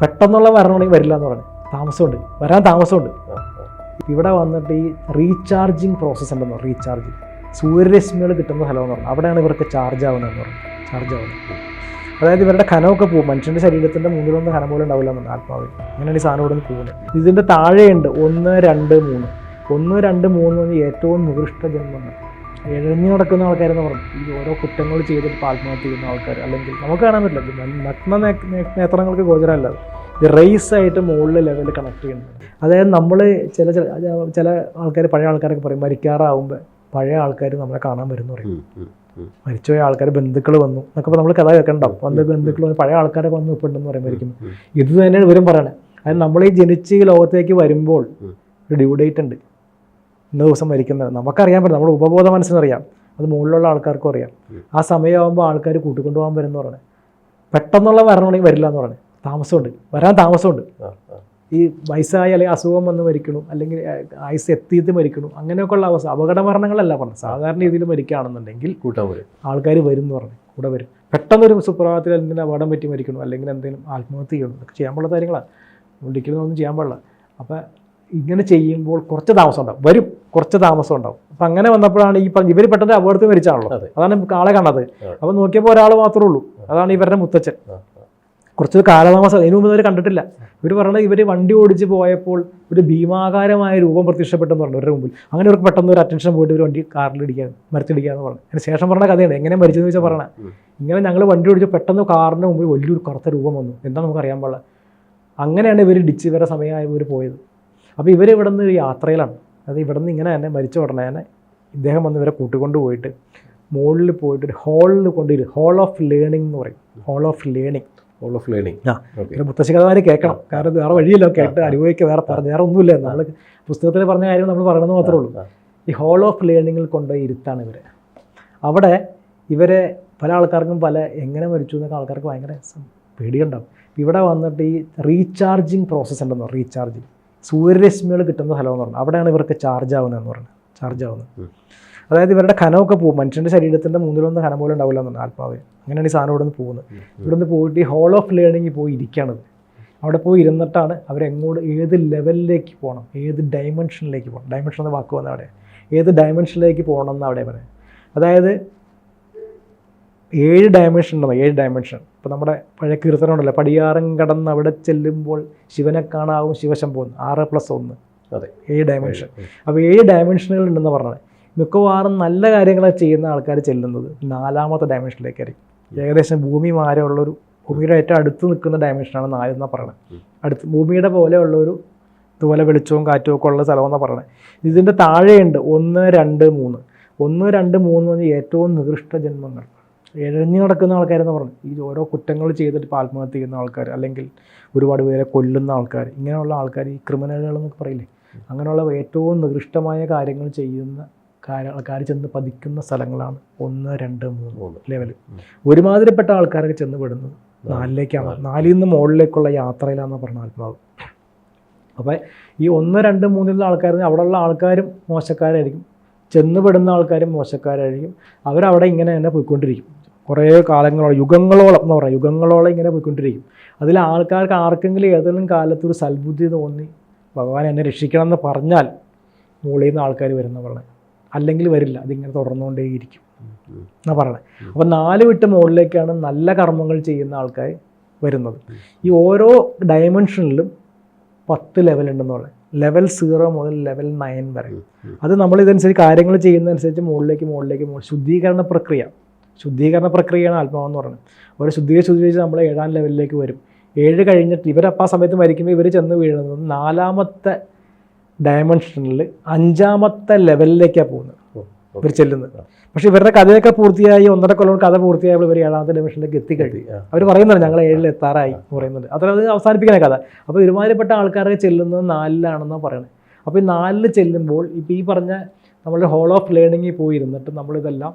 പെട്ടെന്നുള്ള വരണമെങ്കിൽ വരില്ല എന്ന് പറഞ്ഞു. താമസമുണ്ട്. വരാൻ താമസമുണ്ട്. ഇവിടെ വന്നിട്ട് ഈ റീചാർജിങ് പ്രോസസ്സ് ഉണ്ടെന്ന് പറഞ്ഞു റീചാർജിങ് സൂര്യരശ്മികൾ കിട്ടുന്ന സ്ഥലമെന്ന് പറഞ്ഞു. അവിടെയാണ് ഇവർക്ക് ചാർജ് ആവുന്നതെന്ന് പറഞ്ഞു. ചാർജ് ആവുന്നത്. അതായത് ഇവരുടെ കനമൊക്കെ പോകും. മനുഷ്യന്റെ ശരീരത്തിന്റെ മൂന്നിലൊന്ന് കനം പോലും ഉണ്ടാവില്ല എന്നുണ്ട് ആത്മാവിൽ. അങ്ങനെയാണ് ഈ സാധനം ഇവിടെ നിന്ന് പോകുന്നത്. ഇതിന്റെ താഴെയുണ്ട്. ഒന്ന് രണ്ട് മൂന്ന്. ഒന്ന് രണ്ട് മൂന്ന് ഏറ്റവും നികൃഷ്ട ജന്മങ്ങൾ എഴഞ്ഞു നടക്കുന്ന ആൾക്കാരെന്ന് പറഞ്ഞു. ഈ ഓരോ കുറ്റങ്ങൾ ചെയ്തിട്ട് ആത്മഹത്യ ചെയ്യുന്ന ആൾക്കാർ അല്ലെങ്കിൽ നമുക്ക് കാണാൻ പറ്റില്ല. നഗ്ന നേത്രങ്ങൾക്ക് ഗോചരമല്ല ഇത് റേസ് ആയിട്ട് മുകളിലെ ലെവലിൽ കണക്ട് ചെയ്യുന്നത്. അതായത് നമ്മൾ ചില ചില ചില ആൾക്കാർ പഴയ ആൾക്കാരൊക്കെ പറയും മരിക്കാറാവുമ്പോൾ പഴയ ആൾക്കാർ നമ്മളെ കാണാൻ വരുന്നു പറയും. മരിച്ചുപോയ ആൾക്കാർ ബന്ധുക്കൾ വന്നു. എന്നൊക്കെ നമ്മൾ കഥ കേൾക്കണ്ടാവും വന്ന് ബന്ധുക്കൾ വന്ന് പഴയ ആൾക്കാരൊക്കെ വന്ന് ഇപ്പോണ്ടെന്ന് പറയുമ്പോൾ. ഇത് തന്നെയാണ് ഇവരും പറയണേ. അതായത് നമ്മൾ ഈ ജനിച്ച് ഈ ലോകത്തേക്ക് വരുമ്പോൾ. ഒരു ഡ്യൂ ഡേറ്റ് ഉണ്ട്. ഇന്ന ദിവസം മരിക്കുന്നത്. നമുക്കറിയാൻ പറ്റും. നമ്മുടെ ഉപബോധ മനസ്സിനറിയാം അത് മുകളിലുള്ള ആൾക്കാർക്കും അറിയാം. ആ സമയമാകുമ്പോൾ ആൾക്കാർ കൂട്ടിക്കൊണ്ടുപോകാൻ എന്ന് പറഞ്ഞത് പെട്ടെന്നുള്ള വരണമെങ്കിൽ വരില്ല എന്ന് പറഞ്ഞത് താമസമുണ്ട്. വരാൻ താമസമുണ്ട്. ഈ വയസ്സായി അല്ലെങ്കിൽ അസുഖം വന്ന് മരിക്കണു അല്ലെങ്കിൽ ആയുസ് എത്തിയിട്ട് മരിക്കണു അങ്ങനെയൊക്കെയുള്ള അവസ്ഥ. അപകട മരണങ്ങളല്ല പറഞ്ഞത്. സാധാരണ രീതിയിൽ മരിക്കുകയാണെന്നുണ്ടെങ്കിൽ വരും. ആൾക്കാർ വരും എന്ന് പറഞ്ഞു. കൂടെ വരും. പെട്ടെന്നൊരു സുപ്രഭാതത്തിൽ എന്തെങ്കിലും അപകടം പറ്റി മരിക്കണു അല്ലെങ്കിൽ എന്തെങ്കിലും ആത്മഹത്യ ചെയ്യണം. ഇതൊക്കെ ചെയ്യാൻ പാടുള്ള കാര്യങ്ങളാണ്. ഒരിക്കലും ഒന്നും ചെയ്യാൻ പാടില്ല. അപ്പം ഇങ്ങനെ ചെയ്യുമ്പോൾ കുറച്ച് താമസം ഉണ്ടാവും. വരും. കുറച്ച് താമസം ഉണ്ടാവും. അപ്പം അങ്ങനെ വന്നപ്പോഴാണ് ഈ പറഞ്ഞ ഇവർ പെട്ടെന്ന് അപകടത്തിൽ മരിച്ചാണല്ലോ അതെ. അതാണ് ആളെ കണ്ടത്. അപ്പം നോക്കിയപ്പോൾ ഒരാൾ മാത്രമേ ഉള്ളൂ. അതാണ് ഇവരുടെ മുത്തച്ഛൻ. കുറച്ച് കാലതാമസം. അതിനു മുമ്പ് ഇവർ കണ്ടിട്ടില്ല. ഇവർ പറഞ്ഞത് ഇവർ വണ്ടി ഓടിച്ച് പോയപ്പോൾ ഒരു ഭീമാകാരമായ രൂപം പ്രത്യക്ഷപ്പെട്ടെന്ന് പറഞ്ഞു ഇവരുടെ മുമ്പിൽ. അങ്ങനെ ഇവർക്ക് പെട്ടെന്ന് ഒരു അറ്റൻഷൻ പോയിട്ട് ഒരു വണ്ടി കാറിലിടിക്കാൻ മരത്തിടിക്കാന്ന് പറഞ്ഞു. അതിന് ശേഷം പറഞ്ഞ കഥയാണ്. എങ്ങനെ മരിച്ചെന്ന് വെച്ചാൽ പറയണേ. ഇങ്ങനെ ഞങ്ങൾ വണ്ടി ഓടിച്ച് പെട്ടെന്ന് കാറിന്റെ മുമ്പിൽ വലിയൊരു കറുത്ത രൂപം വന്നു. എന്താ നമുക്ക് അറിയാൻ പാടില്ല. അങ്ങനെയാണ് ഇവർ ഇടിച്ച് വരെ സമയമായി ഇവർ പോയത്. അപ്പോൾ ഇവർ ഇവിടെ നിന്ന് യാത്രയിലാണ്. അതായത് ഇവിടെ നിന്ന് ഇങ്ങനെ തന്നെ മരിച്ച ഉടനെ തന്നെ ഇദ്ദേഹം വന്ന് ഇവരെ കൂട്ടിക്കൊണ്ട് പോയിട്ട് മുകളിൽ പോയിട്ട് ഒരു ഹാളിൽ കൊണ്ടുവരും ഹാൾ ഓഫ് ലേണിംഗ് എന്ന് പറയും. Hall of learning hall of learning ആ. പിന്നെ മുത്തശ്ശികമാര് കേൾക്കണം. കാരണം വേറെ വഴിയല്ലോ. കേട്ട് അനുഭവിക്കുക വേറെ പറഞ്ഞു വേറെ ഒന്നുമില്ല. നമ്മൾ പുസ്തകത്തിൽ പറഞ്ഞ കാര്യം നമ്മൾ പറയണമെന്ന് മാത്രമേ ഉള്ളൂ. ഈ ഹോൾ ഓഫ് ലേണിങ്ങിൽ കൊണ്ടുപോയി ഇരുത്താണ് ഇവരെ. അവിടെ ഇവരെ പല ആൾക്കാർക്കും പല എങ്ങനെ മരിച്ചു എന്നൊക്കെ ആൾക്കാർക്ക് ഭയങ്കര പേടിയുണ്ടാവും. ഇവിടെ വന്നിട്ട് ഈ റീചാർജിങ് പ്രോസസ്സ് ഉണ്ടെന്ന് റീചാർജിങ് സൂര്യരശ്മികൾ കിട്ടുന്ന സ്ഥലമെന്ന് പറഞ്ഞു. അവിടെയാണ് ഇവർക്ക് ചാർജ് ആവുന്നതെന്ന് പറഞ്ഞു. ചാർജ് ആവുന്നത്. അതായത് ഇവരുടെ ഖനമൊക്കെ പോകും. മനുഷ്യന്റെ ശരീരത്തിന്റെ മൂന്നിലൊന്ന് ഖനം പോലും ഉണ്ടാവില്ല എന്നാണ് ആത്മാവ്. അങ്ങനെയാണ് ഈ സാധനം ഇവിടെ നിന്ന് പോകുന്നത് ഇവിടെ നിന്ന് പോയിട്ട് ഈ ഹോൾ ഓഫ് ലേണിംഗ് പോയി ഇരിക്കുകയാണത് അവിടെ പോയി ഇരുന്നിട്ടാണ് അവരെങ്ങോട്ട് ഏത് ലെവലിലേക്ക് പോകണം? ഏത് ഡയമെൻഷനിലേക്ക് പോകണം? ഡയമെൻഷൻ എന്ന വാക്ക് വന്ന അവിടെ. ഏത് ഡയമെൻഷനിലേക്ക് പോകണം എന്ന് അവിടെ പറയാം അതായത് ഏഴ് ഡയമെൻഷൻ ഉണ്ടോ ഏഴ് ഡയമെൻഷൻ ഇപ്പോൾ നമ്മുടെ പഴയ കീർത്തനമുണ്ടല്ലോ പടിയാറം കടന്ന് അവിടെ ചെല്ലുമ്പോൾ ശിവനെ കാണാവും ശിവശം പോകുന്നു ആറ് പ്ലസ് ഒന്ന്. അതെ. ഏഴ് ഡയമെൻഷൻ അപ്പോൾ ഏഴ് ഡയമെൻഷനുകൾ ഉണ്ടെന്ന് പറഞ്ഞത് മിക്കവാറും നല്ല കാര്യങ്ങൾ ചെയ്യുന്ന ആൾക്കാർ ചെല്ലുന്നത് നാലാമത്തെ ഡയമെൻഷനിലേക്കായിരിക്കും ഏകദേശം ഭൂമി മാരമുള്ളൊരു ഭൂമിയുടെ ഏറ്റവും അടുത്ത് നിൽക്കുന്ന ഡയമെൻഷനാണ് നാല് എന്നാണ് പറയുന്നത്. അടുത്ത് ഭൂമിയുടെ പോലെയുള്ളൊരു ഇതുപോലെ വെളിച്ചവും കാറ്റും ഒക്കെ ഉള്ള സ്ഥലമെന്നാണ് പറയുന്നത് ഇതിന്റെ താഴെയുണ്ട് ഒന്ന് രണ്ട് മൂന്ന്. ഒന്ന് രണ്ട് മൂന്ന് ഏറ്റവും നികൃഷ്ട ജന്മങ്ങൾ. എഴഞ്ഞു നടക്കുന്ന ആൾക്കാരെന്ന് പറഞ്ഞു. ഈ ഓരോ കുറ്റങ്ങൾ ചെയ്തിട്ട് ഇപ്പോൾ ആത്മഹത്യ ചെയ്യുന്ന ആൾക്കാർ അല്ലെങ്കിൽ ഒരുപാട് പേരെ കൊല്ലുന്ന ആൾക്കാർ ഇങ്ങനെയുള്ള ആൾക്കാർ ഈ ക്രിമിനലുകൾ എന്നൊക്കെ പറയില്ലേ? അങ്ങനെയുള്ള ഏറ്റവും നികൃഷ്ടമായ കാര്യങ്ങൾ ചെയ്യുന്ന കാര്യ- ആൾക്കാർ ചെന്ന് പതിക്കുന്ന സ്ഥലങ്ങളാണ് ഒന്ന് രണ്ട് മൂന്ന്. ലെവൽ ഒരുമാതിരിപ്പെട്ട ആൾക്കാരൊക്കെ ചെന്ന് പെടുന്നത് നാലിലേക്കാണ്. നാലിൽ നിന്ന് മുകളിലേക്കുള്ള യാത്രയിലാണെന്ന് പറഞ്ഞ ആത്മാവ്. അപ്പോൾ ഈ ഒന്ന് രണ്ട് മൂന്നിലുള്ള ആൾക്കാർ അവിടെയുള്ള ആൾക്കാരും മോശക്കാരായിരിക്കും. ചെന്ന് പെടുന്ന ആൾക്കാരും മോശക്കാരായിരിക്കും. അവരവിടെ ഇങ്ങനെ തന്നെ പോയിക്കൊണ്ടിരിക്കും. കുറേ കാലങ്ങളോളം യുഗങ്ങളോളം എന്ന് പറയാം. യുഗങ്ങളോളം ഇങ്ങനെ പോയിക്കൊണ്ടിരിക്കും. അതിൽ ആൾക്കാർക്ക് ആർക്കെങ്കിലും ഏതെങ്കിലും കാലത്ത് ഒരു സൽബുദ്ധി തോന്നി ഭഗവാൻ എന്നെ രക്ഷിക്കണം എന്ന് പറഞ്ഞാൽ മുകളിൽ നിന്ന് ആൾക്കാർ വരുന്ന പറഞ്ഞത് അല്ലെങ്കിൽ വരില്ല അതിങ്ങനെ തുടർന്നുകൊണ്ടേയിരിക്കും ഇരിക്കും എന്നാ പറയണത് അപ്പം നാല് വിട്ട് മുകളിലേക്കാണ് നല്ല കർമ്മങ്ങൾ ചെയ്യുന്ന ആൾക്കാർ വരുന്നത്. ഈ ഓരോ ഡയമെൻഷനിലും പത്ത് ലെവൽ ഉണ്ടെന്ന് പറയുന്നത് ലെവൽ സീറോ മുതൽ ലെവൽ നയൻ വരെ. അത് നമ്മൾ ഇതനുസരിച്ച് കാര്യങ്ങൾ ചെയ്യുന്നതനുസരിച്ച് മുകളിലേക്ക് മുകളിലേക്ക് ശുദ്ധീകരണ പ്രക്രിയ. ശുദ്ധീകരണ പ്രക്രിയയാണ് ആത്മാവെന്ന് പറയുന്നത്. ഒരു ശുദ്ധീകരിച്ച് ശുദ്ധീകരിച്ച് നമ്മൾ ഏഴാം ലെവലിലേക്ക് വരും. ഏഴ് കഴിഞ്ഞിട്ട് ഇവരപ്പോൾ ആ സമയത്ത് മരിക്കുമ്പോൾ ഇവർ ചെന്ന് വീഴുന്നത് നാലാമത്തെ ഡയമെൻഷനിൽ അഞ്ചാമത്തെ ലെവലിലേക്കാണ് പോകുന്നത്. ഇവർ ചെല്ലുന്നത്. പക്ഷേ ഇവരുടെ കഥയൊക്കെ പൂർത്തിയായി ഒന്നര കൊല്ലം കഥ പൂർത്തിയായപ്പോൾ ഇവർ ഏഴാമത്തെ ഡയമെൻഷനിലേക്ക് എത്തിക്കഴിഞ്ഞു. അവർ പറയുന്നുണ്ട് ഞങ്ങൾ ഏഴിൽ എത്താറായി എന്ന് പറയുന്നുണ്ട്. അത്ര അത് അവസാനിപ്പിക്കുന്ന കഥ. അപ്പോൾ ഒരുമാതിരിപ്പെട്ട ആൾക്കാരൊക്കെ ചെല്ലുന്നത് നാലിലാണെന്നാണ് പറയുന്നത് അപ്പോൾ ഈ നാലിൽ ചെല്ലുമ്പോൾ ഇപ്പോൾ ഈ പറഞ്ഞ നമ്മളുടെ ഹോൾ ഓഫ് ലേണിങ്ങിൽ പോയിരുന്നിട്ട് നമ്മളിതെല്ലാം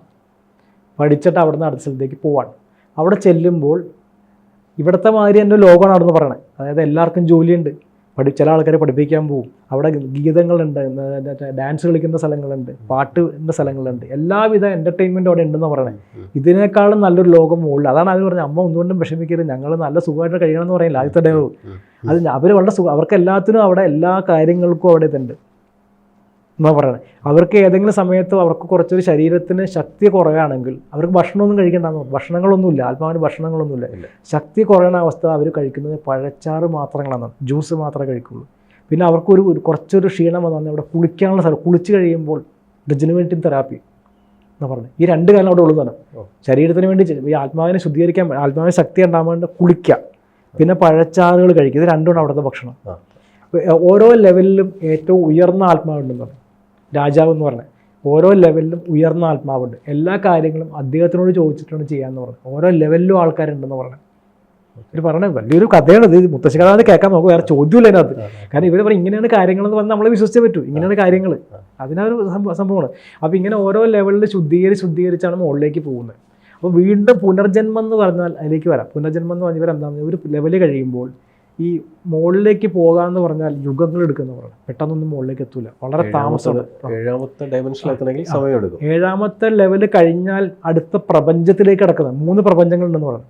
പഠിച്ചിട്ട് അവിടെ നിന്ന് അടുത്ത സ്ഥലത്തേക്ക് പോവാണ്. അവിടെ ചെല്ലുമ്പോൾ ഇവിടുത്തെ മാതിരി തന്നെ ലോകമാണ് അവിടെ നിന്ന് പറയണത് അതായത് എല്ലാവർക്കും ജോലിയുണ്ട്. പഠി ചില ആൾക്കാരെ പഠിപ്പിക്കാൻ പോകും അവിടെ ഗീതങ്ങളുണ്ട് ഡാൻസ് കളിക്കുന്ന സ്ഥലങ്ങളുണ്ട് പാട്ടിന്റെ സ്ഥലങ്ങളുണ്ട്. എല്ലാവിധ എന്റർടൈൻമെന്റും അവിടെ ഉണ്ടെന്ന് പറയണേ. ഇതിനേക്കാളും നല്ലൊരു ലോകം മുകളിൽ അതാണ് അവർ പറഞ്ഞത്. അമ്മ ഒന്നുകൊണ്ടും വിഷമിക്കരുത്. ഞങ്ങൾ നല്ല സുഖമായിട്ട് കഴിയണമെന്ന് പറയില്ല ആദ്യത്തെ ഡേ. അത് അവർ വളരെ സുഖം അവർക്ക് എല്ലാത്തിനും അവിടെ എല്ലാ കാര്യങ്ങൾക്കും അവിടെ ഇതുണ്ട്. എന്നാ പറയുന്നത് അവർക്ക് ഏതെങ്കിലും സമയത്ത് അവർക്ക് കുറച്ചൊരു ശരീരത്തിന് ശക്തി കുറയുകയാണെങ്കിൽ അവർക്ക് ഭക്ഷണമൊന്നും കഴിക്കേണ്ടെന്ന് ഭക്ഷണങ്ങളൊന്നുമില്ല. ആത്മാവിന് ഭക്ഷണങ്ങളൊന്നുമില്ല. ശക്തി കുറയുന്ന അവസ്ഥ അവർ കഴിക്കുന്നത് പഴച്ചാറ് മാത്രങ്ങളാണ്. ജ്യൂസ് മാത്രമേ കഴിക്കുള്ളൂ. പിന്നെ അവർക്കൊരു ഒരു കുറച്ചൊരു ക്ഷീണം വന്നാൽ അവിടെ കുളിക്കാനുള്ള സ്ഥലം കുളിച്ച് കഴിയുമ്പോൾ റിജനുവേറ്റീവ് തെറാപ്പി എന്ന് പറഞ്ഞു. ഈ രണ്ട് കാലം അവിടെ ഉള്ളതാണ് ശരീരത്തിന് വേണ്ടി. ഈ ആത്മാവിനെ ശുദ്ധീകരിക്കാൻ ആത്മാവിന് ശക്തി ഉണ്ടാകാൻ വേണ്ടി കുളിക്കുക. പിന്നെ പഴച്ചാറുകൾ കഴിക്കുക. ഇത് രണ്ടുമാണ് അവിടുത്തെ ഭക്ഷണം. ഓരോ ലെവലിലും ഏറ്റവും ഉയർന്ന ആത്മാവുണ്ടെന്ന് പറഞ്ഞു. രാജാവ് എന്ന് പറഞ്ഞത് ഓരോ ലെവലിലും ഉയർന്ന ആത്മാവുണ്ട്. എല്ലാ കാര്യങ്ങളും അദ്ദേഹത്തിനോട് ചോദിച്ചിട്ടാണ് ചെയ്യാന്ന് പറഞ്ഞത് ഓരോ ലെവലിലും ആൾക്കാരുണ്ടെന്ന് പറഞ്ഞത് ഇവർ പറഞ്ഞ വലിയൊരു കഥയാണ് ഇത്. മുത്തശ്ശി കഥ കേൾക്കാൻ നമുക്ക് വേറെ ചോദ്യമില്ല അതിനകത്ത്. കാരണം ഇവർ പറയും ഇങ്ങനെയാണ് കാര്യങ്ങൾ എന്ന് പറഞ്ഞാൽ നമ്മളെ വിശ്വസിച്ചേ പറ്റൂ. ഇങ്ങനെയാണ് കാര്യങ്ങൾ അതിനൊരു സംഭവമാണ്. അപ്പോൾ ഇങ്ങനെ ഓരോ ലെവലിൽ ശുദ്ധീകരിച്ച് ശുദ്ധീകരിച്ചാണ് മുകളിലേക്ക് പോകുന്നത്. അപ്പോൾ വീണ്ടും പുനർജന്മം എന്ന് പറഞ്ഞാൽ അതിലേക്ക് വരാം. പുനർജന്മം എന്ന് പറഞ്ഞാൽ എന്താണ് ഒരു ലെവൽ കഴിയുമ്പോൾ ഈ മുകളിലേക്ക് പോകാന്ന് പറഞ്ഞാൽ യുഗങ്ങൾ എടുക്കുന്ന പറഞ്ഞു. പെട്ടെന്നൊന്നും മുകളിലേക്ക് എത്തൂല. വളരെ താമസമാണ് ഏഴാമത്തെ ഡയമെൻഷനിൽ എത്തണമെങ്കിൽ സമയം ഏഴാമത്തെ ലെവൽ കഴിഞ്ഞാൽ അടുത്ത പ്രപഞ്ചത്തിലേക്ക് കിടക്കുന്നത് മൂന്ന് പ്രപഞ്ചങ്ങളുണ്ടെന്ന് പറഞ്ഞു.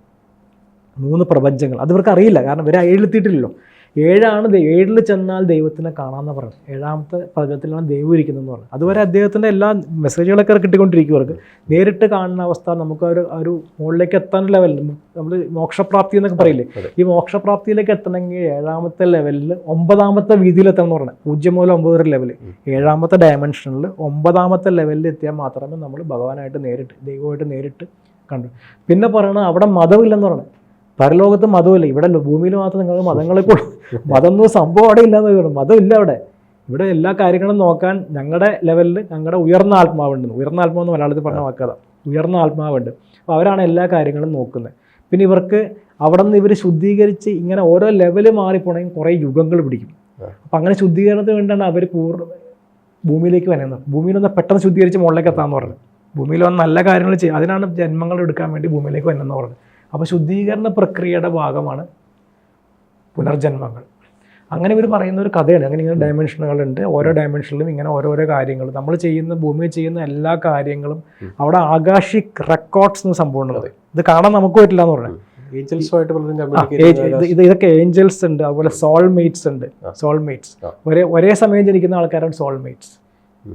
മൂന്ന് പ്രപഞ്ചങ്ങൾ. അത് ഇവർക്ക് അറിയില്ല. കാരണം ഇവർ ഏഴിലെത്തിയിട്ടില്ലല്ലോ ഏഴാണ് ഏഴിൽ ചെന്നാൽ ദൈവത്തിനെ കാണാമെന്ന് പറഞ്ഞു ഏഴാമത്തെ പദത്തിലാണ് ദൈവം ഇരിക്കുന്നതെന്ന് പറഞ്ഞു അതുവരെ അദ്ദേഹത്തിന്റെ എല്ലാ മെസ്സേജുകളൊക്കെ കിട്ടിക്കൊണ്ടിരിക്കുവർക്ക് നേരിട്ട് കാണുന്ന അവസ്ഥ നമുക്ക് ഒരു ഒരു മുകളിലേക്ക് എത്താൻ ലെവൽ നമ്മൾ മോക്ഷപ്രാപ്തി എന്നൊക്കെ പറയില്ലേ? ഈ മോക്ഷപ്രാപ്തിയിലേക്ക് എത്തണമെങ്കിൽ ഏഴാമത്തെ ലെവലിൽ ഒമ്പതാമത്തെ വീതിയിൽ എത്തണം എന്ന് പറഞ്ഞത് പൂജ്യം മുതൽ ഒമ്പത് വരെ ലെവൽ ഏഴാമത്തെ ഡയമെൻഷനിൽ ഒമ്പതാമത്തെ ലെവലിൽ എത്തിയാൽ മാത്രമേ നമ്മൾ ഭഗവാനായിട്ട് നേരിട്ട് ദൈവമായിട്ട് നേരിട്ട് കണ്ടു. പിന്നെ പറയണത് അവിടെ മതമില്ലെന്ന് പറയണത് പരലോകത്ത് മതമില്ല ഇവിടെ ഭൂമിയിൽ മാത്രം നിങ്ങൾ മതങ്ങളെ മതം എന്ന് സംഭവം അവിടെ ഇല്ലാന്ന് പറയണം മതമില്ല അവിടെ. ഇവിടെ എല്ലാ കാര്യങ്ങളും നോക്കാൻ ഞങ്ങളുടെ ലെവലിൽ ഞങ്ങളുടെ ഉയർന്ന ആത്മാവുണ്ട്. ഉയർന്ന ആത്മാവെന്ന് മലയാളത്തിൽ പറഞ്ഞ വാക്കത. ഉയർന്ന ആത്മാവുണ്ട്. അപ്പോൾ അവരാണ് എല്ലാ കാര്യങ്ങളും നോക്കുന്നത്. പിന്നെ ഇവർക്ക് അവിടെ നിന്ന് ഇവർ ശുദ്ധീകരിച്ച് ഇങ്ങനെ ഓരോ ലെവൽ മാറിപ്പോണെങ്കിൽ കുറേ യുഗങ്ങൾ പിടിക്കും. അപ്പം അങ്ങനെ ശുദ്ധീകരണത്തിന് വേണ്ടിയാണ് അവർ പൂർണ ഭൂമിയിലേക്ക് വരുന്നത് ഭൂമിയിൽ നിന്ന് പെട്ടെന്ന് ശുദ്ധീകരിച്ച് മുകളിലേക്ക് എത്താമെന്ന് പറഞ്ഞു ഭൂമിയിൽ വന്ന് നല്ല കാര്യങ്ങൾ ചെയ്യും അതിനാണ് ജന്മങ്ങൾ എടുക്കാൻ വേണ്ടി ഭൂമിയിലേക്ക് വരുന്നതെന്ന് പറഞ്ഞു അപ്പോൾ ശുദ്ധീകരണ പ്രക്രിയയുടെ ഭാഗമാണ് പുനർജന്മങ്ങൾ. അങ്ങനെ ഇവർ പറയുന്ന ഒരു കഥയാണ്. അങ്ങനെ ഇങ്ങനെ ഡയമെൻഷനുകളുണ്ട് ഓരോ ഡയമെൻഷനിലും ഇങ്ങനെ ഓരോരോ കാര്യങ്ങൾ. നമ്മൾ ചെയ്യുന്ന ഭൂമിയിൽ ചെയ്യുന്ന എല്ലാ കാര്യങ്ങളും അവിടെ ആകാശിക് റെക്കോർഡ്സ് എന്ന് സംഭവം ഉണ്ട് ഇത് കാണാൻ നമുക്ക് പറ്റില്ല എന്ന് പറഞ്ഞു ഇത് ഇത് ഇതൊക്കെ ഏഞ്ചൽസ് ഉണ്ട്. അതുപോലെ സോൾമേറ്റ്സ് ഉണ്ട്. സോൾമേറ്റ്സ്. ഒരേ ഒരേ സമയം ജനിക്കുന്ന ആൾക്കാരാണ് സോൾമേറ്റ്സ്.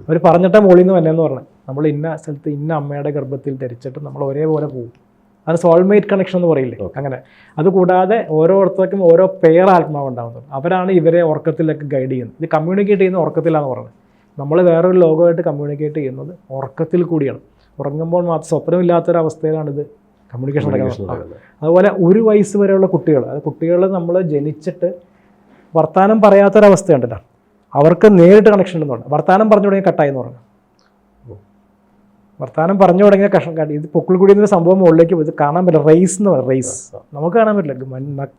അവർ പറഞ്ഞിട്ടേ മോളിൽ നിന്ന് വന്നതെന്ന് പറഞ്ഞു. നമ്മൾ ഇന്ന സ്ഥലത്ത് ഇന്ന അമ്മയുടെ ഗർഭത്തിൽ ധരിച്ചിട്ട് നമ്മൾ ഒരേപോലെ പോകും അത് സോൾമേറ്റ് കണക്ഷൻ എന്ന് പറയില്ലേ? അങ്ങനെ. അതുകൂടാതെ ഓരോരുത്തർക്കും ഓരോ പെയർ ആത്മാവ് ഉണ്ടാകുന്നത് അവരാണ് ഇവരെ ഉറക്കത്തിലൊക്കെ ഗൈഡ് ചെയ്യുന്നത്. ഇത് കമ്മ്യൂണിക്കേറ്റ് ചെയ്യുന്ന ഉറക്കത്തിലാണ് പറഞ്ഞത്. നമ്മൾ വേറൊരു ലോകമായിട്ട് കമ്മ്യൂണിക്കേറ്റ് ചെയ്യുന്നത് ഉറക്കത്തിൽ കൂടിയാണ്. ഉറങ്ങുമ്പോൾ മാത്രം സ്വപ്നമില്ലാത്തൊരവസ്ഥയിലാണ് ഇത് കമ്മ്യൂണിക്കേഷൻ നടക്കുന്നത്. അതുപോലെ ഒരു വയസ്സ് വരെയുള്ള കുട്ടികൾ അത് കുട്ടികൾ നമ്മൾ ജനിച്ചിട്ട് വർത്തമാനം പറയാത്തൊരവസ്ഥയുണ്ടല്ലോ. അവർക്ക് നേരിട്ട് കണക്ഷൻ ഉണ്ടെന്ന് വർത്തമാനം പറഞ്ഞു തുടങ്ങി കട്ടായി എന്ന് പറഞ്ഞു. വർത്തമാനം പറഞ്ഞു തുടങ്ങിയ കഷ്ണം കാട്ടി. ഇത് പൊക്കിൾക്കുടി എന്നൊരു സംഭവം മുകളിലേക്ക് പോയി. കാണാൻ പറ്റില്ല. റേസ് എന്ന് പറയും. റേസ്. നമുക്ക് കാണാൻ പറ്റില്ല.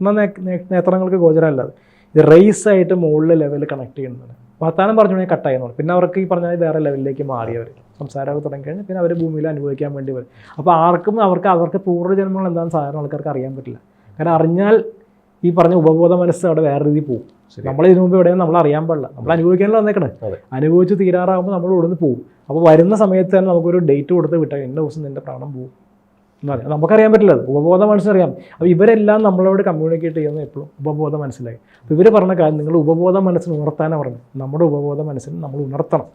നഗ്ന നേത്രങ്ങൾക്ക് ഗോചരമല്ല അത്. ഇത് റേസ് ആയിട്ട് മുകളിൽ ലെവലിൽ കണക്ട് ചെയ്യുന്നതാണ് വർത്തമാനം പറഞ്ഞു കഴിഞ്ഞാൽ കട്ടായി എന്ന് പിന്നെ അവർക്ക് ഈ പറഞ്ഞാൽ വേറെ ലെവലിലേക്ക് മാറിയവർ സംസാരമൊക്കെ തുടങ്ങിക്കഴിഞ്ഞാൽ പിന്നെ അവർ ഭൂമിയിൽ അനുഭവിക്കാൻ വേണ്ടി വരും. അപ്പോൾ ആർക്കും അവർക്ക് അവർക്ക് പൂർവജന്മങ്ങൾ എന്താണെന്ന് സാധാരണ ആൾക്കാർക്ക് അറിയാൻ പറ്റില്ല. കാരണം അറിഞ്ഞാൽ ഈ പറഞ്ഞ ഉപബോധ മനസ്സ് അവിടെ വേറെ രീതിയിൽ പോകും. നമ്മൾ ഇതിനു മുമ്പ് എവിടെയാണ് നമ്മൾ അറിയാൻ പാടില്ല. നമ്മൾ അനുഭവിക്കാനല്ലോ വന്നേക്കണേ. അനുഭവിച്ച് തീരാറാകുമ്പോൾ നമ്മൾ ഇവിടുന്ന് പോകും അപ്പോൾ വരുന്ന സമയത്ത് തന്നെ നമുക്കൊരു ഡേറ്റ് കൊടുത്ത് വിട്ടാൽ ഇന്ന ദിവസം നിന്റെ പ്രാണം പോകും എന്ന് പറയാം. നമുക്കറിയാൻ പറ്റില്ല അത് ഉപബോധ മനസ്സിലറിയാം അപ്പോൾ ഇവരെല്ലാം നമ്മളോട് കമ്മ്യൂണിക്കേറ്റ് ചെയ്യുന്നത് എപ്പോഴും ഉപബോധ മനസ്സിലായി. അപ്പോൾ ഇവർ പറഞ്ഞ കാര്യം നിങ്ങൾ ഉപബോധ മനസ്സിന് ഉണർത്താനാണ് പറഞ്ഞത്. നമ്മുടെ ഉപബോധ മനസ്സിന് നമ്മൾ ഉണർത്തണം.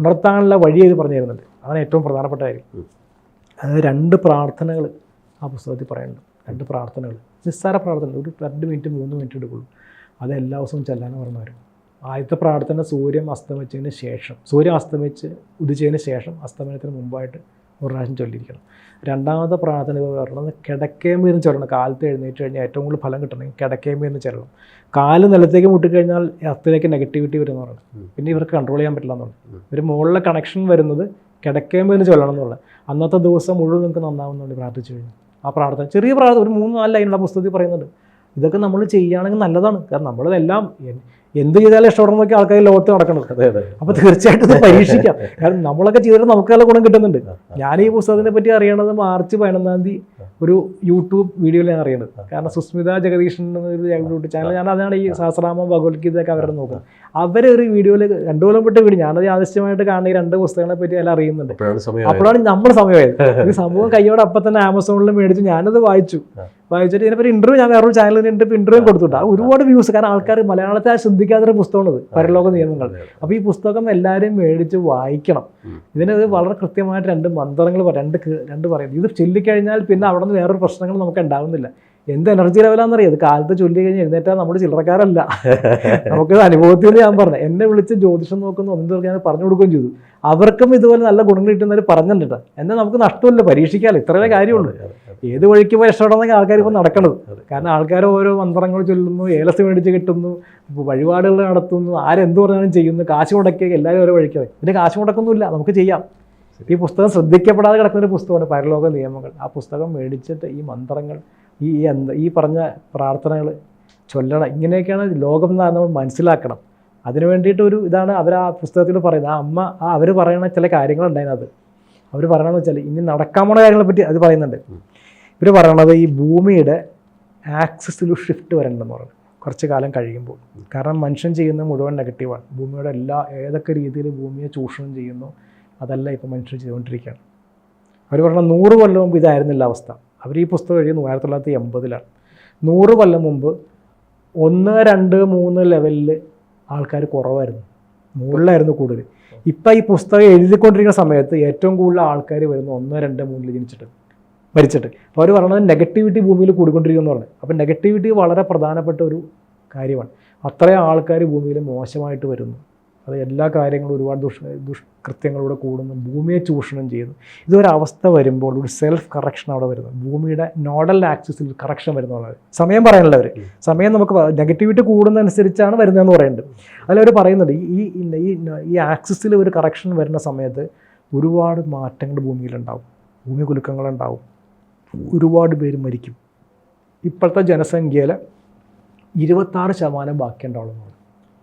ഉണർത്താനുള്ള വഴി ഇത് പറഞ്ഞു തരുന്നുണ്ട്. അതാണ് ഏറ്റവും പ്രധാനപ്പെട്ട കാര്യം. അതായത് രണ്ട് പ്രാർത്ഥനകൾ ആ പുസ്തകത്തിൽ പറയുന്നുണ്ട്. രണ്ട് പ്രാർത്ഥനകൾ നിസ്സാര പ്രാർത്ഥന ഒരു രണ്ട് മിനിറ്റ് മൂന്ന് മിനിറ്റ് എടുക്കുള്ളൂ. അത് എല്ലാ ദിവസവും ചെല്ലാൻ പറഞ്ഞവർ ആദ്യത്തെ പ്രാർത്ഥന സൂര്യൻ അസ്തമിച്ചതിന് ശേഷം സൂര്യൻ അസ്തമിച്ച് ഉദിച്ചതിന് ശേഷം അസ്തമനത്തിന് മുമ്പായിട്ട് ഒരു പ്രാവശ്യം ചൊല്ലിയിരിക്കണം. രണ്ടാമത്തെ പ്രാർത്ഥന പറയുന്നത് കിടക്കേ എന്ന് ചൊല്ലണം. കാലത്ത് എഴുന്നേറ്റ് കഴിഞ്ഞാൽ ഏറ്റവും കൂടുതൽ ഫലം കിട്ടണമെങ്കിൽ കിടക്കേ എന്ന് ചൊല്ലണം. കാൽ നിലത്തേക്ക് മുട്ടിക്കഴിഞ്ഞാൽ അത്തിലേക്ക് നെഗറ്റിവിറ്റി വരുന്ന പറയുന്നത്. പിന്നെ ഇവർക്ക് കൺട്രോൾ ചെയ്യാൻ പറ്റില്ല എന്നുള്ളത് ഒരു ഇവർ മുകളിലെ കണക്ഷൻ വരുന്നത് കിടക്കേ എന്ന് ചൊല്ലണം എന്നുള്ളത് അന്നത്തെ ദിവസം മുഴുവൻ നിങ്ങൾക്ക് നന്നാവുന്നുണ്ട് പ്രാർത്ഥിച്ചു കഴിഞ്ഞാൽ. ആ പ്രാർത്ഥന ചെറിയ പ്രാർത്ഥന ഒരു മൂന്ന് നാല് ലൈനുള്ള പുസ്തകത്തിൽ പറയുന്നുണ്ട്. ഇതൊക്കെ നമ്മൾ ചെയ്യുകയാണെങ്കിൽ നല്ലതാണ്. കാരണം നമ്മളതെല്ലാം എന്ത് ചെയ്താലും ഇഷ്ടപ്പെടുന്ന നോക്കി ആൾക്കാർ ലോകത്ത് നടക്കുന്നത് അപ്പൊ തീർച്ചയായിട്ടും ഇത് പരീക്ഷിക്കാം. കാരണം നമ്മളൊക്കെ ചെയ്തിട്ട് നമുക്ക് നല്ല ഗുണം കിട്ടുന്നുണ്ട്. ഞാൻ ഈ പുസ്തകത്തിനെ പറ്റി അറിയണത് മാർച്ച് പതിനൊന്നാം തീയതി ഒരു യൂട്യൂബ് വീഡിയോയിൽ ഞാൻ അറിയണത്. കാരണം സുസ്മിത ജഗദീഷൻ എന്നൊരു യൂട്യൂബ് ചാനൽ ഞാൻ അതാണ് ഈ സഹസ്രാമ ഭഗവത്ഗീതയൊക്കെ അവരുടെ നോക്കുന്നത്. അവരെ ഒരു വീഡിയോയിൽ രണ്ടു കൊല്ലം പെട്ട വീഡിയോ. ഞാനത് ആവശ്യമായിട്ട് കാണുന്ന ഈ രണ്ട് പുസ്തകങ്ങളെ പറ്റി എല്ലാം അറിയുന്നുണ്ട്. അപ്പോഴാണ് നമ്മൾ സമയമായത്. ഈ സംഭവം കയ്യോടെ അപ്പൊ തന്നെ ആമസോണിൽ മേടിച്ചു. ഞാനത് വായിച്ചു. വായിച്ചിട്ട് ഇതിനെപ്പറ്റി ഇന്റർവ്യൂ ഞാൻ വേറൊരു ചാനലിൽ ഇന്റർവ്യൂ ഇന്റർവ്യൂ ആ. ഒരുപാട് വ്യൂസ് കാരണം ആൾക്കാർ മലയാളത്തെ ആ ശ്രദ്ധിക്കാത്തൊരു പുസ്തകമാണത്. പരലോക നിയമങ്ങൾ. അപ്പോൾ ഈ പുസ്തകം എല്ലാവരും മേടിച്ച് വായിക്കണം. ഇതിനത് വളരെ കൃത്യമായിട്ട് രണ്ട് മന്ത്രങ്ങൾ രണ്ട് രണ്ട് പറയുന്നത് ഇത് ചൊല്ലിക്കഴിഞ്ഞാൽ പിന്നെ അവിടെ നിന്ന് വേറൊരു പ്രശ്നങ്ങൾ നമുക്ക് ഉണ്ടാവുന്നില്ല. എന്ത് എനർജി ലെവലാണെന്നറിയാം ഇത് കാലത്ത് ചൊല്ലി കഴിഞ്ഞ് എഴുന്നേറ്റാൽ നമ്മുടെ ചില്ലറക്കാരല്ല. നമുക്ക് അനുഭവത്തിൽ ഞാൻ പറഞ്ഞു. എന്നെ വിളിച്ച് ജ്യോതിഷം നോക്കുന്നു ഒന്നും ഞാൻ പറഞ്ഞു കൊടുക്കുകയും ചെയ്തു. അവർക്കും ഇതുപോലെ നല്ല ഗുണങ്ങൾ കിട്ടുന്നവർ പറഞ്ഞിട്ടുണ്ട്. എന്നാൽ നമുക്ക് നഷ്ടമില്ല പരീക്ഷിക്കാമല്ലോ ഇത്രയേ കാര്യമുള്ളൂ. ഏത് വഴിക്ക് പോയി രക്ഷപ്പെടണമെങ്കിൽ ആൾക്കാർ ഇപ്പോൾ നടക്കണത്? കാരണം ആൾക്കാർ ഓരോ മന്ത്രങ്ങൾ ചൊല്ലുന്നു ഏലസ് മേടിച്ച് കിട്ടുന്നു വഴിപാടുകൾ നടത്തുന്നു ആരെന്ത് പറഞ്ഞാലും ചെയ്യുന്നു കാശ് മുടക്കുക എല്ലാവരും ഓരോ വഴിക്കാതെ പിന്നെ കാശ് മുടക്കൊന്നുമില്ല നമുക്ക് ചെയ്യാം. ഈ പുസ്തകം ശ്രദ്ധിക്കപ്പെടാതെ കിടക്കുന്ന ഒരു പുസ്തകമാണ് പരലോക നിയമങ്ങൾ. ആ പുസ്തകം മേടിച്ചിട്ട് ഈ മന്ത്രങ്ങൾ ഈ എന്ത് ഈ പറഞ്ഞ പ്രാർത്ഥനകൾ ചൊല്ലണം. ഇങ്ങനെയൊക്കെയാണ് ലോകം നമ്മൾ മനസ്സിലാക്കണം. അതിനു വേണ്ടിയിട്ട് ഒരു ഇതാണ് അവർ ആ പുസ്തകത്തിൽ പറയുന്നത്. ആ അമ്മ ആ അവർ പറയുന്ന ചില കാര്യങ്ങളുണ്ടായിരുന്നത് അവർ പറയണമെന്ന് വെച്ചാൽ ഇനി നടക്കാൻ പോണ കാര്യങ്ങളെ പറ്റി അത് പറയുന്നുണ്ട്. ഇവർ പറയണത് ഈ ഭൂമിയുടെ ആക്സിസിൽ ഷിഫ്റ്റ് വരണമെന്ന് പറയുന്നത് കുറച്ച് കാലം കഴിയുമ്പോൾ. കാരണം മനുഷ്യൻ ചെയ്യുന്ന മുഴുവൻ നെഗറ്റീവാണ് ഭൂമിയുടെ എല്ലാ ഏതൊക്കെ രീതിയിൽ ഭൂമിയെ ചൂഷണം ചെയ്യുന്നു അതല്ല ഇപ്പോൾ മനുഷ്യൻ ചെയ്തുകൊണ്ടിരിക്കുകയാണ്. അവർ പറഞ്ഞ നൂറ് കൊല്ലം മുമ്പ് ഇതായിരുന്നില്ല അവസ്ഥ. അവർ ഈ പുസ്തകം എഴുതുന്നു ആയിരത്തി തൊള്ളായിരത്തി എൺപതിലാണ്. നൂറ് കൊല്ലം മുമ്പ് ഒന്ന് രണ്ട് മൂന്ന് ലെവലിൽ ആൾക്കാർ കുറവായിരുന്നു. മുകളിലായിരുന്നു കൂടുതൽ ഇപ്പം ഈ പുസ്തകം എഴുതിക്കൊണ്ടിരിക്കുന്ന സമയത്ത് ഏറ്റവും കൂടുതൽ ആൾക്കാർ വരുന്നു ഒന്ന് രണ്ട് മൂന്നിൽ ജനിച്ചിട്ട് മരിച്ചിട്ട്. അപ്പോൾ അവർ പറയുന്നത് നെഗറ്റിവിറ്റി ഭൂമിയിൽ കൂടിക്കൊണ്ടിരിക്കുന്നു പറഞ്ഞു. അപ്പോൾ നെഗറ്റിവിറ്റി വളരെ പ്രധാനപ്പെട്ട ഒരു കാര്യമാണ്. അത്രയും ആൾക്കാർ ഭൂമിയിൽ മോശമായിട്ട് വരുന്നു. അത് എല്ലാ കാര്യങ്ങളും ഒരുപാട് ദുഷ് ദുഷ്കൃത്യങ്ങളിലൂടെ കൂടുന്നു. ഭൂമിയെ ചൂഷണം ചെയ്യുന്നു. ഇതൊരവസ്ഥ വരുമ്പോൾ ഒരു സെൽഫ് കറക്ഷൻ അവിടെ വരുന്നു. ഭൂമിയുടെ നോഡൽ ആക്സിസിൽ കറക്ഷൻ വരുന്നുള്ളത് സമയം പറയാനുള്ളവർ സമയം നമുക്ക് നെഗറ്റിവിറ്റി കൂടുന്നതനുസരിച്ചാണ് വരുന്നതെന്ന് പറയുന്നുണ്ട് അതിലവർ പറയുന്നുണ്ട് ഈ ഈ ഈ ആക്സിസിൽ ഒരു കറക്ഷൻ വരുന്ന സമയത്ത് ഒരുപാട് മാറ്റങ്ങൾ ഭൂമിയിലുണ്ടാവും. ഭൂമി കുലുക്കങ്ങളുണ്ടാവും. ഒരുപാട് പേര് മരിക്കും. ഇപ്പോഴത്തെ ജനസംഖ്യയിൽ ഇരുപത്താറ് ശതമാനം ബാക്കി ഉണ്ടാവുള്ളൂ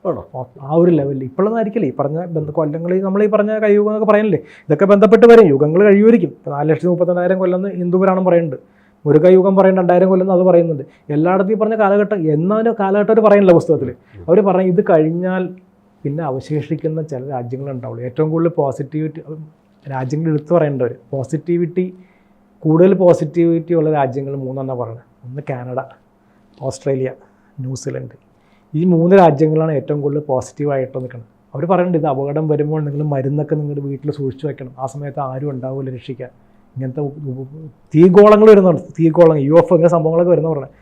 ആണോ ആ ഒരു ലെവലിൽ ഇപ്പോഴൊന്നായിരിക്കില്ല ഈ പറഞ്ഞ ബന്ധ കൊല്ലങ്ങൾ നമ്മൾ ഈ പറഞ്ഞ കയ്യുഗം എന്നൊക്കെ പറയുന്നില്ലേ ഇതൊക്കെ ബന്ധപ്പെട്ട് വരും. യുഗങ്ങൾ കഴിയുമായിരിക്കും. ഇപ്പോൾ നാല് ലക്ഷത്തി മുപ്പത്തിരണ്ടായിരം കൊല്ലം എന്ന് പറയുന്നുണ്ട്. പറയുന്നുണ്ട് മുരുകയുഗം പറയും രണ്ടായിരം കൊല്ലം അത് പറയുന്നുണ്ട്. എല്ലായിടത്തും ഈ പറഞ്ഞ കാലഘട്ടം എന്നാണ് കാലഘട്ടം അവർ പറയുന്നില്ല പുസ്തകത്തിൽ അവർ പറഞ്ഞു ഇത് കഴിഞ്ഞാൽ പിന്നെ അവശേഷിക്കുന്ന ചില രാജ്യങ്ങളുണ്ടാവുള്ളൂ ഏറ്റവും കൂടുതൽ പോസിറ്റിവിറ്റി രാജ്യങ്ങൾ എടുത്തു പറയേണ്ടവർ പോസിറ്റിവിറ്റി കൂടുതൽ പോസിറ്റിവിറ്റി ഉള്ള രാജ്യങ്ങൾ മൂന്നെണ്ണം പറയുന്നത് ഒന്ന് കാനഡ ഓസ്ട്രേലിയ ന്യൂസിലൻഡ്. ഈ മൂന്ന് രാജ്യങ്ങളാണ് ഏറ്റവും കൂടുതൽ പോസിറ്റീവായിട്ട് നിൽക്കുന്നത് അവർ പറയുന്നുണ്ട് ഇത് അപകടം വരുമ്പോൾ നിങ്ങൾ മരുന്നൊക്കെ നിങ്ങളുടെ വീട്ടിൽ സൂക്ഷിച്ചു വെക്കണം. ആ സമയത്ത് ആരും ഉണ്ടാവില്ല രക്ഷിക്കാൻ. ഇങ്ങനത്തെ തീഗോളങ്ങൾ വരുന്നുണ്ട് തീഗോളങ്ങൾ യു എഫ് ഇങ്ങനെ സംഭവങ്ങളൊക്കെ വരുന്ന പറഞ്ഞത്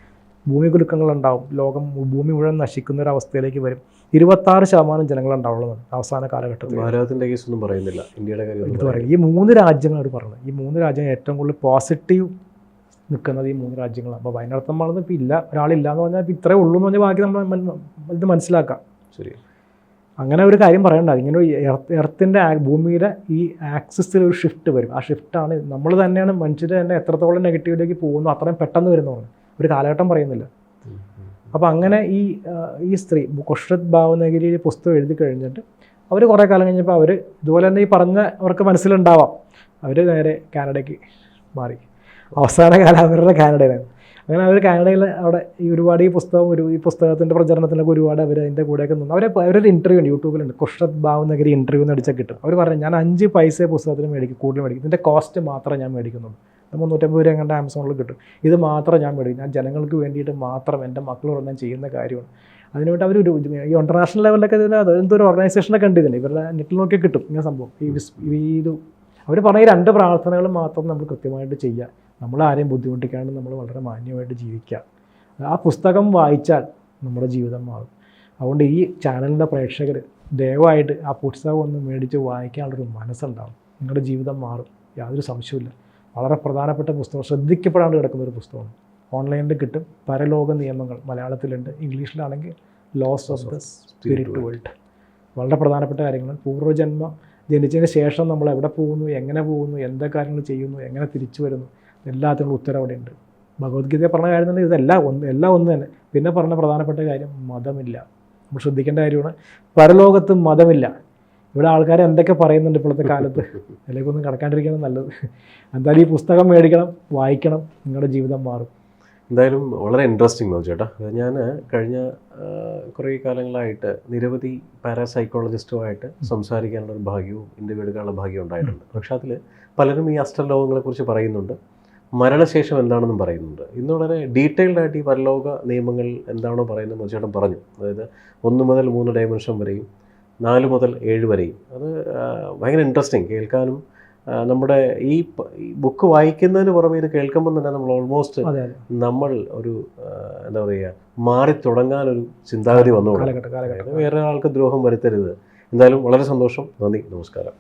ഭൂമി കുലുക്കങ്ങളുണ്ടാവും. ലോകം ഭൂമി മുഴുവൻ നശിക്കുന്ന ഒരു അവസ്ഥയിലേക്ക് വരും. ഇരുപത്താറ് ശതമാനം ജനങ്ങളുണ്ടാവുള്ളൂ അവസാന കാലഘട്ടത്തിൽ. ഭാരതത്തിന്റെ കേസ് ഒന്നും പറയുന്നില്ല. ഇന്ത്യയുടെ കാര്യം ഈ മൂന്ന് രാജ്യങ്ങൾ അവർ പറഞ്ഞത് ഈ മൂന്ന് രാജ്യങ്ങൾ ഏറ്റവും കൂടുതൽ പോസിറ്റീവ് നിൽക്കുന്നത് ഈ മൂന്ന് രാജ്യങ്ങളാണ് അപ്പോൾ അതിനർത്ഥം പറഞ്ഞത് ഇപ്പോൾ ഇല്ല. ഒരാളില്ല എന്ന് പറഞ്ഞാൽ ഇപ്പോൾ ഇത്രേ ഉള്ളൂ എന്ന് പറഞ്ഞാൽ ബാക്കി നമ്മൾ ഇത് മനസ്സിലാക്കാം. ശരി. അങ്ങനെ ഒരു കാര്യം പറയണ്ട. ഇങ്ങനെ ഒരു എർത്തിന്റെ ഭൂമിയുടെ ഈ ആക്സിസിൽ ഒരു ഷിഫ്റ്റ് വരും. ആ ഷിഫ്റ്റാണ് നമ്മൾ തന്നെയാണ് മനുഷ്യർ തന്നെ എത്രത്തോളം നെഗറ്റീവിലേക്ക് പോകുന്നു അത്രയും പെട്ടെന്ന് വരുന്നതാണ് ഒരു കാലഘട്ടം പറയുന്നില്ല. അപ്പോൾ അങ്ങനെ ഈ ഈ സ്ത്രീ കുഷ്രത് ഭാവനഗിരി പുസ്തകം എഴുതി കഴിഞ്ഞിട്ട് അവർ കുറേ കാലം കഴിഞ്ഞപ്പോൾ അവർ ഇതുപോലെ തന്നെ ഈ പറഞ്ഞ അവർക്ക് മനസ്സിലുണ്ടാവാം. അവർ നേരെ കാനഡയ്ക്ക് മാറി. അവസാന കാലം അവരുടെ കാനഡയിലാണ്. അങ്ങനെ അവർ കാനഡയിൽ അവിടെ ഈ ഒരുപാട് ഈ പുസ്തകം ഒരു ഈ പുസ്തകത്തിന്റെ പ്രചരണത്തിനൊക്കെ ഒരുപാട് അവർ അതിന്റെ കൂടെയൊക്കെ നിന്ന്. അവർ അവരൊരു ഇന്റർവ്യൂ ഉണ്ട് യൂട്യൂബിലുണ്ട്. കുഷ്രത് ഭാവനഗരി ഇന്റർവ്യൂ എന്ന് അടിച്ചാൽ കിട്ടും. അവർ പറഞ്ഞു ഞാൻ അഞ്ച് പൈസ പുസ്തകത്തിന് മേടിക്കും കൂടുതൽ മേടിക്കും. ഇതിന്റെ കോസ്റ്റ് മാത്രം ഞാൻ മേടിക്കുന്നുള്ളൂ. ഇത് മുന്നൂറ്റമ്പത് രൂപ കണ്ട ആമസോണിൽ കിട്ടും. ഇത് മാത്രം ഞാൻ മേടിക്കും. ഞാൻ ജനങ്ങൾക്ക് വേണ്ടിയിട്ട് മാത്രം എന്റെ മക്കളോട് ഞാൻ ചെയ്യുന്ന കാര്യമാണ്. അതിനുവേണ്ടി അവർ ഒരു ഈ ഇന്റർനാഷണൽ ലെവലിലൊക്കെ അത് എന്തൊരു ഓർഗനൈസേഷനൊക്കെ ഉണ്ട് ഇതിന് ഇവരുടെ നെറ്റിൽ നോക്കി കിട്ടും ഇങ്ങനെ സംഭവം. ഈ ഈ അവർ പറഞ്ഞ രണ്ട് പ്രാർത്ഥനകൾ മാത്രം നമ്മൾ കൃത്യമായിട്ട് ചെയ്യുക നമ്മൾ ആരെയും ബുദ്ധിമുട്ടിക്കാണ്ട് നമ്മൾ വളരെ മാന്യമായിട്ട് ജീവിക്കുക. ആ പുസ്തകം വായിച്ചാൽ നമ്മുടെ ജീവിതം മാറും. അതുകൊണ്ട് ഈ ചാനലിന്റെ പ്രേക്ഷകർ ദയവായിട്ട് ആ പുസ്തകം ഒന്ന് മേടിച്ച് വായിക്കാനുള്ളൊരു മനസ്സുണ്ടാവും. നിങ്ങളുടെ ജീവിതം മാറും. യാതൊരു സംശയമില്ല വളരെ പ്രധാനപ്പെട്ട പുസ്തകം. ശ്രദ്ധിക്കപ്പെടാണ്ട് കിടക്കുന്ന ഒരു പുസ്തകമാണ്. ഓൺലൈനിൽ കിട്ടും. പരലോക നിയമങ്ങൾ മലയാളത്തിലുണ്ട്. ഇംഗ്ലീഷിലാണെങ്കിൽ laws of the spirit world വളരെ പ്രധാനപ്പെട്ട കാര്യങ്ങളാണ്. പൂർവജന്മം ജനിച്ചതിന് ശേഷം നമ്മൾ എവിടെ പോകുന്നു? എങ്ങനെ പോകുന്നു? എന്താ കാര്യങ്ങൾ ചെയ്യുന്നു? എങ്ങനെ തിരിച്ചു വരുന്നു? എല്ലാത്തിനുള്ള ഉത്തരം അവിടെ ഉണ്ട് ഭഗവത്ഗീത പറഞ്ഞ കാര്യം തന്നെ ഇതെല്ലാം ഒന്ന് എല്ലാം ഒന്ന് തന്നെ. പിന്നെ പറഞ്ഞ പ്രധാനപ്പെട്ട കാര്യം മതമില്ല. നമ്മൾ ശ്രദ്ധിക്കേണ്ട കാര്യമാണ് പരലോകത്ത് മതമില്ല. ഇവിടെ ആൾക്കാർ എന്തൊക്കെ പറയുന്നുണ്ട് ഇപ്പോഴത്തെ കാലത്ത്? അതിലേക്കൊന്നും കടക്കാണ്ടിരിക്കണം നല്ലത്. എന്തായാലും ഈ പുസ്തകം മേടിക്കണം വായിക്കണം നിങ്ങളുടെ ജീവിതം മാറും. എന്തായാലും വളരെ ഇൻട്രസ്റ്റിംഗ് ആണ് ചേട്ടാ. ഞാൻ കഴിഞ്ഞ കുറേ കാലങ്ങളായിട്ട് നിരവധി പാരാസൈക്കോളജിസ്റ്റുമായിട്ട് സംസാരിക്കാനുള്ള ഒരു ഭാഗ്യവും ഇന്റർവ്യൂ എടുക്കാനുള്ള ഭാഗ്യവും ഉണ്ടായിട്ടുണ്ട്. പക്ഷെ അതിൽ പലരും ഈ അഷ്ടലോകങ്ങളെക്കുറിച്ച് പറയുന്നുണ്ട്. മരണശേഷം എന്താണെന്നും പറയുന്നുണ്ട്. ഇന്ന് വളരെ ഡീറ്റെയിൽഡ് ആയിട്ട് ഈ പരലോക നിയമങ്ങൾ എന്താണോ പറയുന്നത് ചേട്ടൻ പറഞ്ഞു. അതായത് ഒന്ന് മുതൽ മൂന്ന് ഡയമെൻഷൻ വരെയും നാല് മുതൽ ഏഴ് വരെയും. അത് ഭയങ്കര ഇൻട്രസ്റ്റിംഗ് കേൾക്കാനും നമ്മുടെ ഈ ബുക്ക് വായിക്കുന്നതിന് പുറമെ ഇത് കേൾക്കുമ്പോൾ തന്നെ നമ്മൾ ഓൾമോസ്റ്റ് നമ്മൾ ഒരു എന്താ പറയുക മാറി തുടങ്ങാനൊരു ചിന്താഗതി വന്നു വേറെ ആൾക്ക് ദ്രോഹം വരുത്തരുത്. എന്തായാലും വളരെ സന്തോഷം. നന്ദി. നമസ്കാരം.